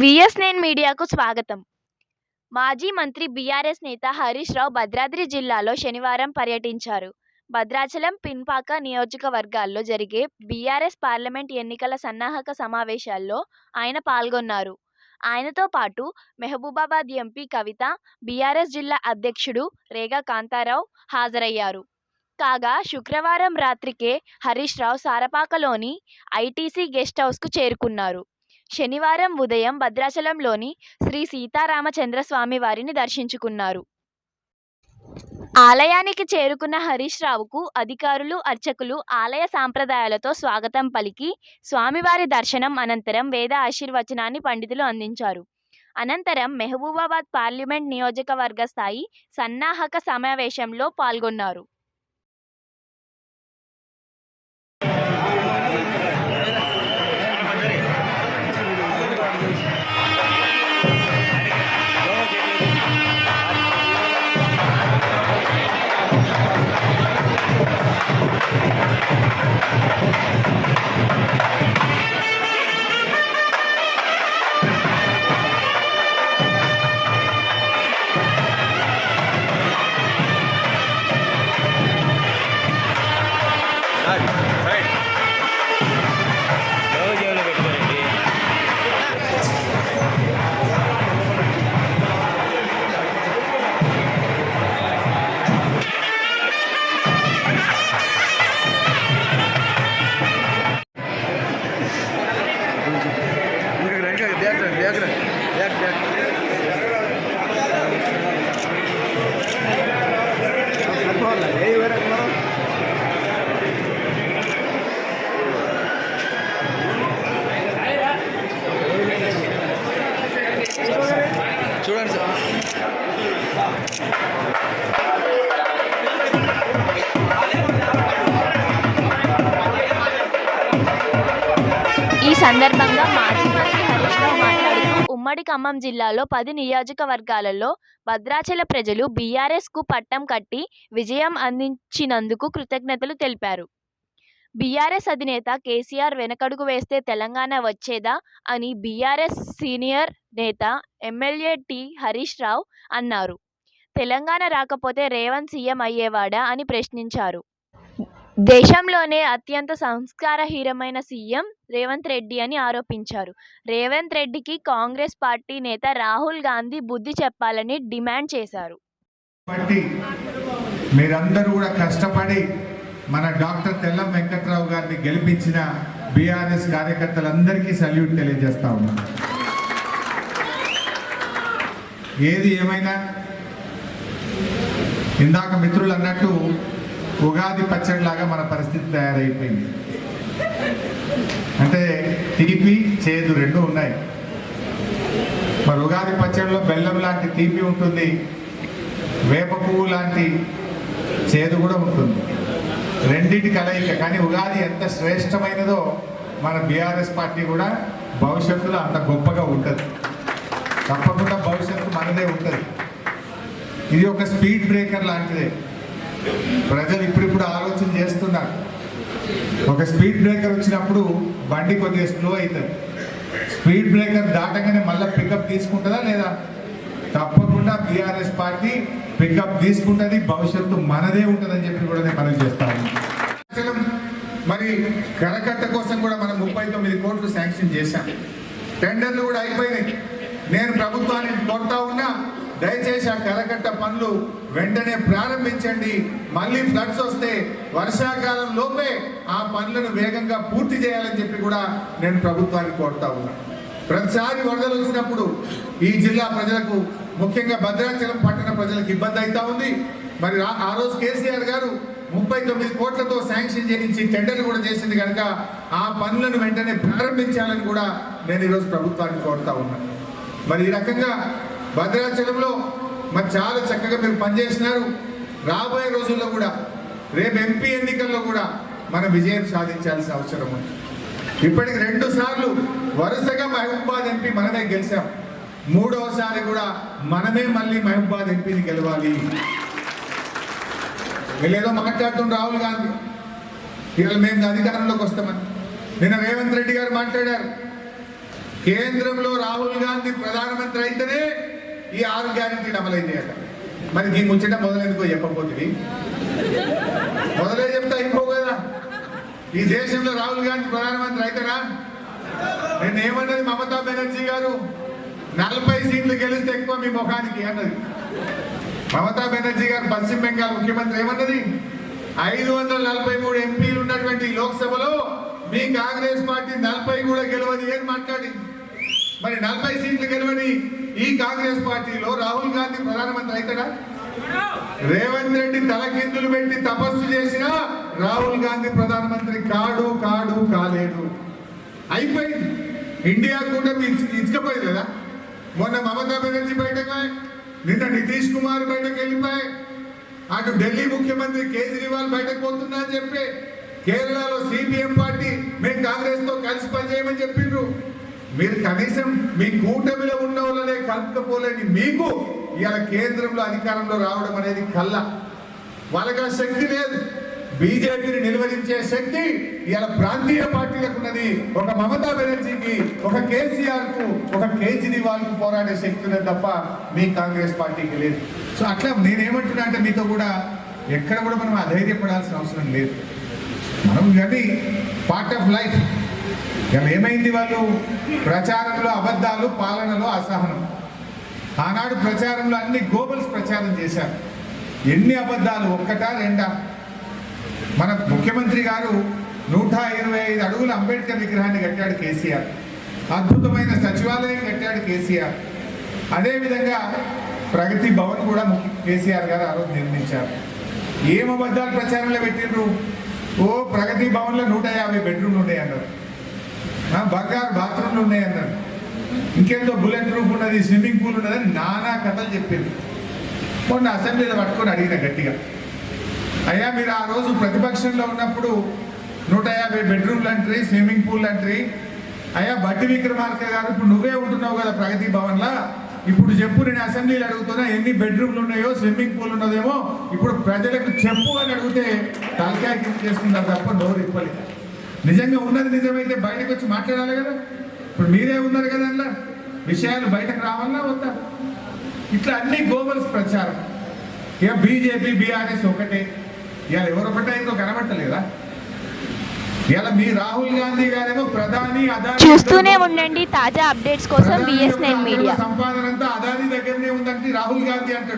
VS నేన్ మీడియాకు స్వాగతం. మాజీ మంత్రి బీఆర్ఎస్ నేత హరీష్ రావు భద్రాద్రి జిల్లాలో శనివారం పర్యటించారు. భద్రాచలం పిన్పాక నియోజకవర్గాల్లో జరిగే బీఆర్ఎస్ పార్లమెంట్ ఎన్నికల సన్నాహక సమావేశాల్లో ఆయన పాల్గొన్నారు. ఆయనతో పాటు మెహబూబాబాద్ ఎంపీ కవిత బీఆర్ఎస్ జిల్లా అధ్యక్షుడు రేగా కాంతారావు హాజరయ్యారు. కాగా శుక్రవారం రాత్రికే హరీష్ రావు సారపాకలోని ఐటీసీ గెస్ట్ హౌస్కు చేరుకున్నారు. శనివారం ఉదయం భద్రాచలంలోని శ్రీ సీతారామచంద్రస్వామి వారిని దర్శించుకున్నారు. ఆలయానికి చేరుకున్న హరీష్ రావుకు అధికారులు అర్చకులు ఆలయ సాంప్రదాయాలతో స్వాగతం పలికి స్వామివారి దర్శనం అనంతరం వేద ఆశీర్వచనాన్ని పండితులు అందించారు. అనంతరం మెహబూబాబాద్ పార్లమెంట్ నియోజకవర్గ స్థాయి సన్నాహక సమావేశంలో పాల్గొన్నారు. చూడండి సార్. ఈ సందర్భంగా మాజీ మంత్రి హరీష్ రావు మాట్లాడుతూ ఉమ్మడి ఖమ్మం జిల్లాలో పది నియోజకవర్గాలలో భద్రాచల ప్రజలు బీఆర్ఎస్కు పట్టం కట్టి విజయం అందించినందుకు కృతజ్ఞతలు తెలిపారు. బీఆర్ఎస్ అధినేత కేసీఆర్ వెనకడుగు వేస్తే తెలంగాణ వచ్చేదా? అని బీఆర్ఎస్ సీనియర్ నేత ఎమ్మెల్యే టి హరీష్ రావు అన్నారు. తెలంగాణ రాకపోతే రేవంత్ సీఎం అయ్యేవాడా? అని ప్రశ్నించారు. దేశంలోనే అత్యంత సంస్కారహీనమైన సీఎం రేవంత్ రెడ్డి అని ఆరోపించారు. రేవంత్ రెడ్డికి కాంగ్రెస్ పార్టీ నేత రాహుల్ గాంధీ బుద్ధి చెప్పాలని డిమాండ్ చేశారు. మీరందరూ కూడా కష్టపడి మన డాక్టర్ తెల్లం వెంకట్రావు గారిని గెలిపించిన బీఆర్ఎస్ కార్యకర్తలందరికీ సల్యూట్ తెలియజేస్తా ఉన్నాను ఏది ఏమైనా? ఇందాక మిత్రులు అన్నట్టు ఉగాది పచ్చడిలాగా మన పరిస్థితి తయారైపోయింది. అంటే తీపి చేదు రెండు ఉన్నాయి. మరి ఉగాది పచ్చడిలో బెల్లం లాంటి తీపి ఉంటుంది వేప పువ్వు లాంటి చేదు కూడా ఉంటుంది. రెండింటి కలయిక. కానీ ఉగాది ఎంత శ్రేష్టమైనదో మన బీఆర్ఎస్ పార్టీ కూడా భవిష్యత్తులో అంత గొప్పగా ఉంటుంది. తప్పకుండా భవిష్యత్తు మనదే ఉంటుంది. ఇది ఒక స్పీడ్ బ్రేకర్ లాంటిదే. ప్రజలు ఇప్పుడిప్పుడు ఆలోచన చేస్తున్నారు. ఒక స్పీడ్ బ్రేకర్ వచ్చినప్పుడు బండి కొద్దిగా స్లో అవుతుంది. స్పీడ్ బ్రేకర్ దాటగానే మళ్ళీ పికప్ తీసుకుంటుందా లేదా? తప్పకుండా బీఆర్ఎస్ పార్టీ పికప్ తీసుకుంటుంది భవిష్యత్తు మనదే ఉంటుందని చెప్పి కూడా నేను మనం చేస్తాను మరి కరకట్ట కోసం కూడా మనం ముప్పై తొమ్మిది కోట్లు శాంక్షన్ చేశాం. టెండర్లు కూడా అయిపోయినాయి. నేను ప్రభుత్వాన్ని కోరుతా ఉన్నా దయచేసి ఆ కరకట్ట పనులు వెంటనే ప్రారంభించండి. మళ్ళీ ఫ్లడ్స్ వస్తే వర్షాకాలం లోపే ఆ పనులను వేగంగా పూర్తి చేయాలని చెప్పి కూడా నేను ప్రభుత్వాన్ని కోరుతా ఉన్నా. ప్రతిసారి వరదలు వచ్చినప్పుడు ఈ జిల్లా ప్రజలకు ముఖ్యంగా భద్రాచలం పట్టణ ప్రజలకు ఇబ్బంది అవుతా ఉంది. మరి ఆ- రోజు కేసీఆర్ గారు ముప్పై తొమ్మిది కోట్లతో శాంక్షన్ చేయించి టెండర్లు కూడా చేసింది కనుక ఆ పనులను వెంటనే ప్రారంభించాలని కూడా నేను ఈరోజు ప్రభుత్వాన్ని కోరుతా ఉన్నాను మరి ఈ రకంగా భద్రాచలంలో మరి చాలా చక్కగా మీరు పనిచేసినారు. రాబోయే రోజుల్లో కూడా రేపు ఎంపీ ఎన్నికల్లో కూడా మన విజయం సాధించాల్సిన అవసరం ఉంది. ఇప్పటికి రెండు సార్లు వరుసగా మహబూబాద్ ఎంపీ మనమే గెలిచాం. మూడవసారి కూడా మనమే మళ్ళీ మహబూబాద్ ఎంపీని గెలవాలి. వీళ్ళేదో మాట్లాడుతున్న రాహుల్ గాంధీ. ఇవాళ మేము అధికారంలోకి వస్తామని. నిన్న రేవంత్ రెడ్డి గారు మాట్లాడారు. కేంద్రంలో రాహుల్ గాంధీ ప్రధానమంత్రి అయితేనే ఈ ఆరు గ్యారెంటీ అమలైంది అట మరి ఈ ముచ్చట మొదలెందుకో చెప్పబోతుంది మొదలే చెప్తా అయిపో కదా. ఈ దేశంలో రాహుల్ గాంధీ ప్రధానమంత్రి అయితేనా నేను ఏమన్నది మమతా బెనర్జీ గారు? నలభై సీట్లు గెలిస్తే ఎక్కువ మీ ముఖానికి అన్నది. మమతా బెనర్జీ గారు పశ్చిమ బెంగాల్ ముఖ్యమంత్రి ఏమన్నది? ఐదు వందల నలభై మూడు ఎంపీలు ఉన్నటువంటి లోక్సభలో మీ కాంగ్రెస్ పార్టీ నలభై కూడా గెలవది ఏం మాట్లాడింది? మరి నలభై సీట్లు గెలవని ఈ కాంగ్రెస్ పార్టీలో రాహుల్ గాంధీ ప్రధానమంత్రి అవుతాడా రేవంత్ రెడ్డి తలకిందులు పెట్టి తపస్సు చేసినా రాహుల్ గాంధీ ప్రధానమంత్రి కాడు కాడు కాలేడు. అయిపోయింది. ఇండియా కూడా ఇచ్చకపోయింది కదా? మొన్న మమతా బెనర్జీ బయటకు నిన్న నితీష్ కుమార్ బయటకు వెళ్ళిపోయి అటు ఢిల్లీ ముఖ్యమంత్రి కేజ్రీవాల్ బయటకు పోతున్నా అని చెప్పి కేరళలో సిపిఎం పార్టీ మేము కాంగ్రెస్తో కలిసి పనిచేయమని చెప్పిండ్రు. మీరు కనీసం మీ కూటమిలో ఉన్న వాళ్ళనే కలుపుకపోలేని మీకు ఇలా కేంద్రంలో అధికారంలో రావడం అనేది కళ్ళ. వాళ్ళకి ఆ శక్తి లేదు. బీజేపీని నిలువరించే శక్తి ఇలా ప్రాంతీయ పార్టీలకు ఉన్నది. ఒక మమతా బెనర్జీకి ఒక కేసీఆర్కు ఒక కేజ్రీవాల్కు పోరాడే శక్తి ఉన్నది తప్ప మీ కాంగ్రెస్ పార్టీకి లేదు. సో అట్లా నేనేమంటున్నా అంటే మీతో కూడా ఎక్కడ కూడా మనం అధైర్యపడాల్సిన అవసరం లేదు. మనం కానీ పార్ట్ ఆఫ్ లైఫ్ ఇలా ఏమైంది వాళ్ళు? ప్రచారంలో అబద్ధాలు పాలనలో అసహనం. ఆనాడు ప్రచారంలో అన్ని గోబల్స్ ప్రచారం చేశారు. ఎన్ని అబద్ధాలు? ఒక్కటా రెండా? మన ముఖ్యమంత్రి గారు నూట ఇరవై ఐదు అడుగుల అంబేద్కర్ విగ్రహాన్ని కట్టాడు కేసీఆర్. అద్భుతమైన సచివాలయం కట్టాడు కేసీఆర్. అదేవిధంగా ప్రగతి భవన్ కూడా ముఖ్య కేసీఆర్ గారు ఆ రోజు నిర్మించారు. ఏం అబద్ధాలు ప్రచారంలో పెట్టిండ్రు? ఓ ప్రగతి భవన్లో నూట యాభై బెడ్రూమ్లు ఉన్నాయి అన్నారు. బంగారు బాత్రూమ్లు ఉన్నాయి అన్నారు. ఇంకేందో బుల్లెట్ ప్రూఫ్ ఉన్నది స్విమ్మింగ్ పూల్ ఉన్నదని నానా కథలు చెప్పింది మొన్న అసెంబ్లీలో పట్టుకొని అడిగిన గట్టిగా. అయ్యా మీరు ఆ రోజు ప్రతిపక్షంలో ఉన్నప్పుడు నూట యాభై బెడ్రూమ్లు అంటారు స్విమ్మింగ్ పూల్ అంటారు అయ్యా బట్టి విక్రమార్క గారు ఇప్పుడు నువ్వే ఉంటున్నావు కదా ప్రగతి భవన్లా. ఇప్పుడు చెప్పు నేను అసెంబ్లీలు అడుగుతున్నా ఎన్ని బెడ్రూమ్లు ఉన్నాయో స్విమ్మింగ్ పూల్ ఉన్నదేమో. ఇప్పుడు ప్రజలకు చెప్పు అని అడిగితే తలకాయ చేసుకున్నారు తప్ప నోరు ఇప్పలి నిజంగా ఉన్నది నిజమైతే బయటకు వచ్చి మాట్లాడాలి కదా. ఇప్పుడు మీరే ఉన్నారు కదా అందులో. విషయాలు బయటకు రావాలా వద్దా? ఇట్లా అన్ని గోబల్స్ ప్రచారం. ఇక బీజేపీ బీఆర్ఎస్ ఒకటే. ఇవాళ ఎవరు ఒకటే ఇంకో కనబట్టలేదా ఇవాళ మీ రాహుల్ గాంధీ గారేమో ప్రధాని అదాని చూస్తూనే ఉండండి తాజా అప్డేట్స్ కోసం ప్రధాని బిఎస్ యొక్క నైన్ అఖండ మీడియా. సంపాదన అంతా అదాని దగ్గరనే ఉందంటే రాహుల్ గాంధీ అంటాడు.